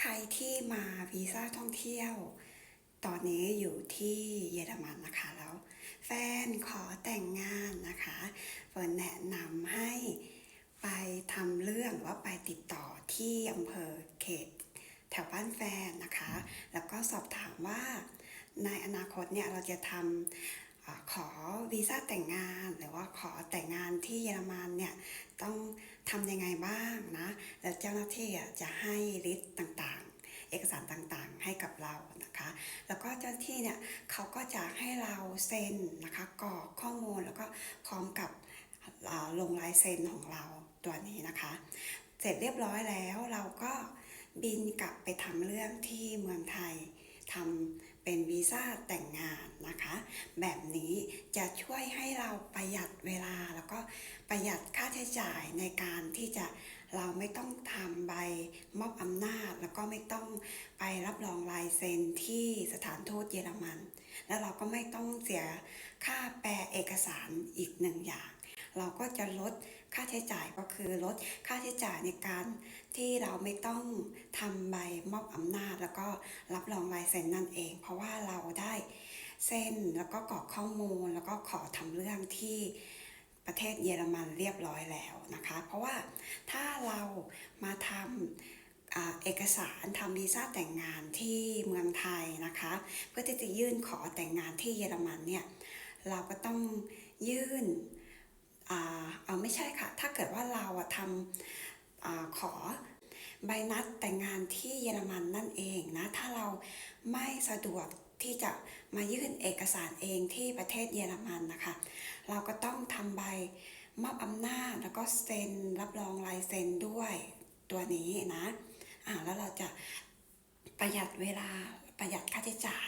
ใครที่มาวีซ่าท่องเที่ยว ตอนนี้อยู่ที่เยอรมันนะคะ แล้วแฟนขอแต่งงานนะคะเฟิร์นแนะนำให้ไปทำเรื่องว่าไปติดต่อที่อำเภอเขตแถวบ้านแฟนนะคะ แล้วก็สอบถามว่าในอนาคตเนี่ยเราจะทำอขอวีซ่าแต่งงาน หรือว่าขอแต่งงานที่เยอรมันเนี่ยต้อง ทำยังไงบ้างนะ แล้วเจ้าหน้าที่จะให้ลิสต์ต่างๆ เอกสารต่างๆ ให้กับเรานะคะ แล้วก็เจ้าหน้าที่เนี่ยเขาก็จะให้เราเซ็นนะคะกรอกข้อมูลแล้วก็พร้อมกับลงลายเซ็นของเราตัวนี้นะคะ เสร็จเรียบร้อยแล้วเราก็บินกลับไปทำเรื่องที่เมืองไทยทำเป็นวีซ่าแต่งงานนะคะ แบบนี้จะช่วยให้เราประหยัดเวลา แล้วก็ประหยัดค่าใช้จ่ายในการที่จะเราไม่ต้องทำใบมอบอำนาจ แล้วก็ไม่ต้องไปรับรองลายเซ็นที่สถานทูตเยอรมัน แล้วเราก็ไม่ต้องเสียค่าแปลเอกสารอีกหนึ่งอย่าง เราก็จะลดค่าใช้จ่ายก็คือลดค่าใช้จ่ายในการที่เราไม่ต้องทำใบมอบอำนาจ แล้วก็รับรองลายเซ็นนั่นเอง เพราะว่าเราได้ เซ็นแล้วก็กรอกข้อมูล แล้วก็ขอทำเรื่องที่ประเทศเยอรมันเรียบร้อยแล้วนะคะ เพราะว่าถ้าเรามาทำเอกสารทำวีซ่าแต่งงานที่เมืองไทยนะคะ เพื่อที่จะยื่นขอแต่งงานที่เยอรมันเนี่ยเราก็ต้องยื่นอ่าเอาไม่ใช่ค่ะ ถ้าเกิดว่าเราอะทำอาขอใบนัดแต่งงานที่เยอรมันนั่นเองนะ ถ้าเราไม่สะดวก ที่จะมายื่นเอกสารเองที่ประเทศเยอรมันนะคะ เราก็ต้องทำใบมอบอำนาจแล้วก็เซ็นรับรองลายเซ็นด้วยตัวนี้นะอ่าแล้วเราจะประหยัดเวลาประหยัดค่าใช้จ่าย